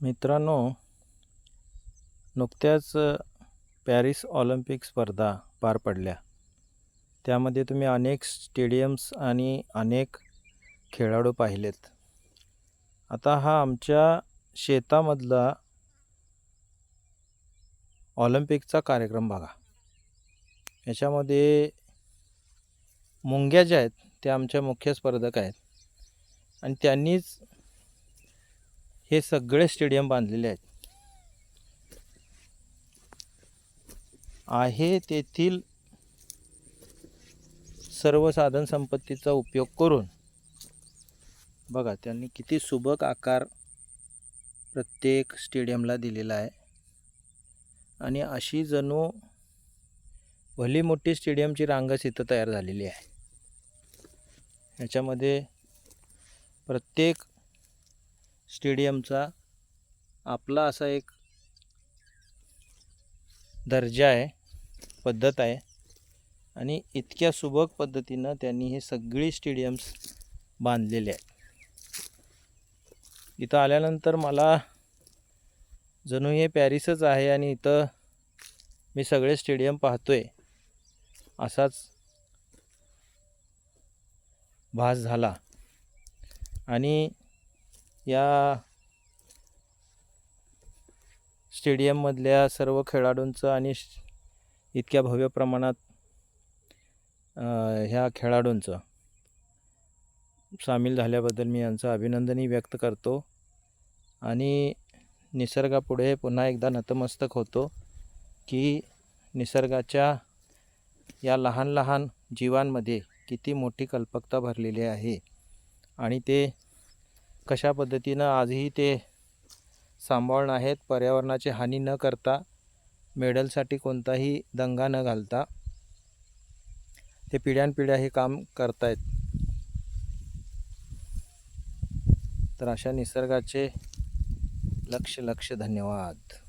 मित्रांनो नुकत्याच Paris Olympic स्पर्धा पार पडल्या. त्यामध्ये तुम्ही अनेक स्टेडियम्स आणि अनेक खेळाडू पाहिलेत. आता हा आमच्या शेतामधला ऑलिम्पिकचा कार्यक्रम बघा. याच्यामध्ये मुंग्या ज्या आहेत त्या आमच्या मुख्य स्पर्धक आहेत. आणि त्यांनीच हे सगळे स्टेडियम बांधलेले आहेत. आहे तेथील सर्व साधन संपत्तीचा उपयोग करून. बघा त्यांनी किती सुबक आकार प्रत्येक स्टेडियमला दिलेला आहे. आणि अशी जणू भली मोठी स्टेडियमची रांगच इथं तयार झालेली आहे. ह्याच्यामध्ये प्रत्येक स्टेडियमचा आपला असा एक दर्जा आहे पद्धत आहे. आणि इतक्या सुबक पद्धतीनं त्यांनी हे सगळी स्टेडियम्स बांधलेले आहेत. इथं आल्यानंतर मला जणू हे पॅरिसच आहे आणि इथं मी सगळे स्टेडियम पाहतो आहे असाच भास झाला. आणि या स्टेडियममधल्या सर्व खेळाडूंचं आणि इतक्या भव्य प्रमाणात ह्या खेळाडूंचं सामील झाल्याबद्दल मी यांचं अभिनंदनही व्यक्त करतो. आणि निसर्गापुढे पुन्हा एकदा नतमस्तक होतो की निसर्गाच्या या लहान लहान जीवांमध्ये किती मोठी कल्पकता भरलेली आहे आणि ते कशा पद्धतीनं आजही ते सांभाळून आहेत पर्यावरणाची हानी न करता मेडलसाठी कोणताही दंगा न घालता ते पिढ्यानपिढ्या हे काम करतायत. तर अशा निसर्गाचे लक्ष लक्ष धन्यवाद.